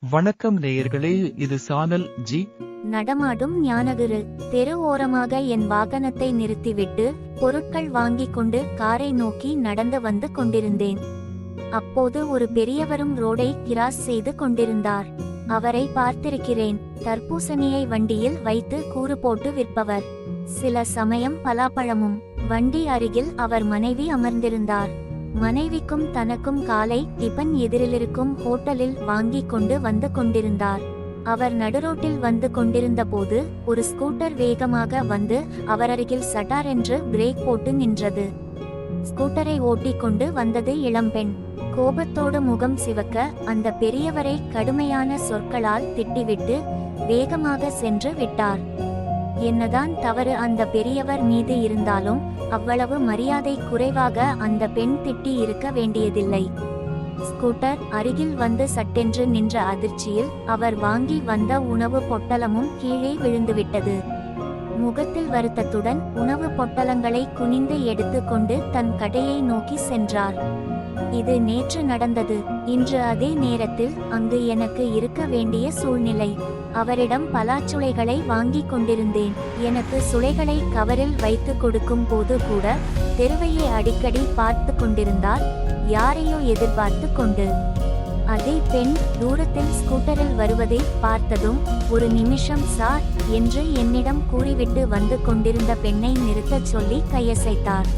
வணக்கம் நேயர்களே இது சானல் ஜி. நடமாடும் ஞானகுரு. தெரு ஓரமாக என் வாகனத்தை நிறுத்திவிட்டு பொருட்கள் வாங்கிக் கொண்டு காரை நோக்கி நடந்து வந்து கொண்டிருந்தேன். அப்போது ஒரு பெரியவரும் ரோடை கிராஸ் செய்து கொண்டிருந்தார். அவரை பார்த்திருக்கிறேன். தர்பூசணியை வண்டியில் வைத்து கூறு போட்டு விற்பவர். சில சமயம் பலாப்பழமும் வண்டி அருகில் அவர் மனைவி அமர்ந்திருந்தார். மனைவிக்கும் தனக்கும் காலை டிபன் எதிரிலிருக்கும் ஹோட்டலில் வாங்கிக் கொண்டு வந்து கொண்டிருந்தார். அவர் நடுரோட்டில் வந்து கொண்டிருந்த போது ஒரு ஸ்கூட்டர் வேகமாக வந்து அவர் அருகில் சட்டார் என்று பிரேக் போட்டு நின்றது. ஸ்கூட்டரை ஓட்டிக் கொண்டு வந்தது இளம்பெண் கோபத்தோடு முகம் சிவக்க அந்த பெரியவரை கடுமையான சொற்களால் திட்டிவிட்டு வேகமாக சென்று விட்டார். என்னதான் தவறு அந்த பெரியவர் மீது இருந்தாலும் அவ்வளவு மரியாதை குறைவாக அந்த பெண் திட்டி இருக்க வேண்டியதில்லை. ஸ்கூட்டர் அருகில் வந்து சட்டென்று நின்ற அதிர்ச்சியில் அவர் வாங்கி வந்த உணவு பொட்டலமும் கீழே விழுந்துவிட்டது. முகத்தில் வருத்தத்துடன் உணவு பொட்டலங்களை குனிந்து எடுத்துக்கொண்டு தன் கடையை நோக்கி சென்றார். இது நேற்று நடந்தது. இன்று அதே நேரத்தில் அங்கு எனக்கு இருக்க வேண்டிய சூழ்நிலை. அவரிடம் பலாச்சுளைகளை வாங்கிக் கொண்டிருந்தேன். எனக்கு சுளைகளை கவரில் வைத்து கொடுக்கும் போது கூட தெருவையை அடிக்கடி பார்த்து கொண்டிருந்தார். யாரையோ எதிர்பார்த்து கொண்டு. அதே பெண் தூரத்தில் ஸ்கூட்டரில் வருவதை பார்த்ததும் ஒரு நிமிஷம் சார் என்று என்னிடம் கூறிவிட்டு வந்து கொண்டிருந்த பெண்ணை நிறுத்தச் சொல்லி கையசைத்தார்.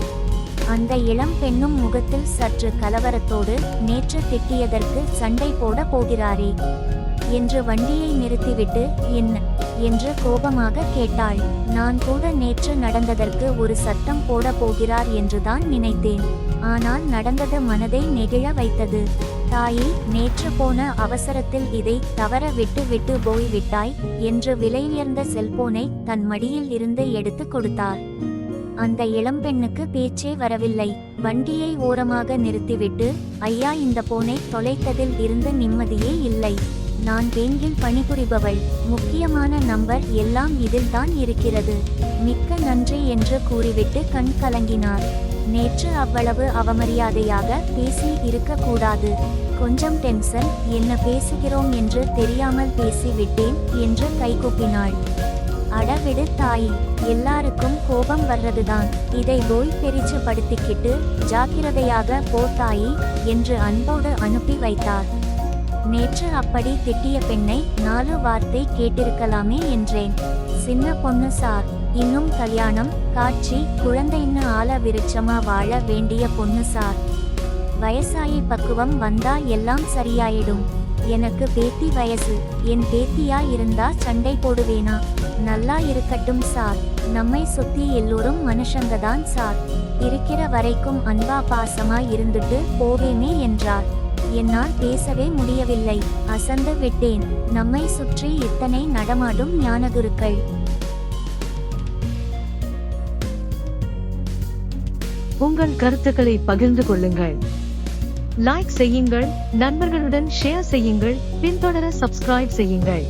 அந்த இளம் பெண்ணும் முகத்தில் சற்று கலவரத்தோடு நேற்று திட்டியதற்கு சண்டை போட போகிறாரே. என்று வண்டியை நிறுத்திவிட்டு என்ன என்று கோபமாக கேட்டாள். நான் கூட நேற்று நடந்ததற்கு ஒரு சத்தம் போட போகிறார் என்றுதான் நினைத்தேன். ஆனால் நடந்தது மனதை நெகிழ வைத்தது. தாயே நேற்று போன அவசரத்தில் இதை தவற விட்டு விட்டு போய் விட்டாய் என்று விலையுயர்ந்த செல்போனை தன் மடியில் இருந்து எடுத்து கொடுத்தார். அந்த இளம்பெண்ணுக்கு பேச்சே வரவில்லை. வண்டியை ஓரமாக நிறுத்திவிட்டு ஐயா இந்த போனை தொலைத்ததில் இருந்து நிம்மதியே இல்லை. நான் பேங்கில் பணிபுரிபவள். முக்கியமான நம்பர் எல்லாம் இதில் தான் இருக்கிறது. மிக்க நன்றி என்று கூறிவிட்டு கண் கலங்கினார். நேற்று அவ்வளவு அவமரியாதையாக பேசி இருக்கக்கூடாது கொஞ்சம் டென்ஷன். என்ன பேசுகிறோம் என்று தெரியாமல் பேசிவிட்டேன் என்று கைகூப்பினாள். அடவிடு தாயி. எல்லாருக்கும் கோபம் வர்றதுதான். இதை போய் பெரிச்சு படுத்திக்கிட்டு ஜாக்கிரதையாக போ தாயி என்று அன்போடு அனுப்பி வைத்தார். நேற்று அப்படி திட்டிய பெண்ணை நாலு வார்த்தை கேட்டிருக்கலாமே என்றேன். சின்ன பொண்ணு சார். இன்னும் கல்யாணம் காட்சி குழந்தைன்னு ஆள விருட்சமா வாழ வேண்டிய பொண்ணு சார். வயசாயி பக்குவம் வந்தா எல்லாம் சரியாயிடும். எனக்கு பேத்தி வயசு. என் பேத்தியா இருந்தா சண்டை போடுவேனா? நல்லா இருக்கட்டும் சார். நம்மை சுத்தி எல்லோரும் மனுஷங்க தான் சார். இருக்கிற வரைக்கும் அன்பா பாசமா இருந்துட்டு போவேமே என்றார். என்னால் பேசவே முடியவில்லை. அசந்து விட்டேன். நம்மை சுற்றி இத்தனை நடமாடும் ஞானகுருக்கள். உங்கள் கருத்துக்களை பகிர்ந்து கொள்ளுங்கள். லைக் செய்யுங்கள் நண்பர்களுடன் ஷேர் செய்யுங்கள் பின்தொடர சப்ஸ்கிரைப் செய்யுங்கள்.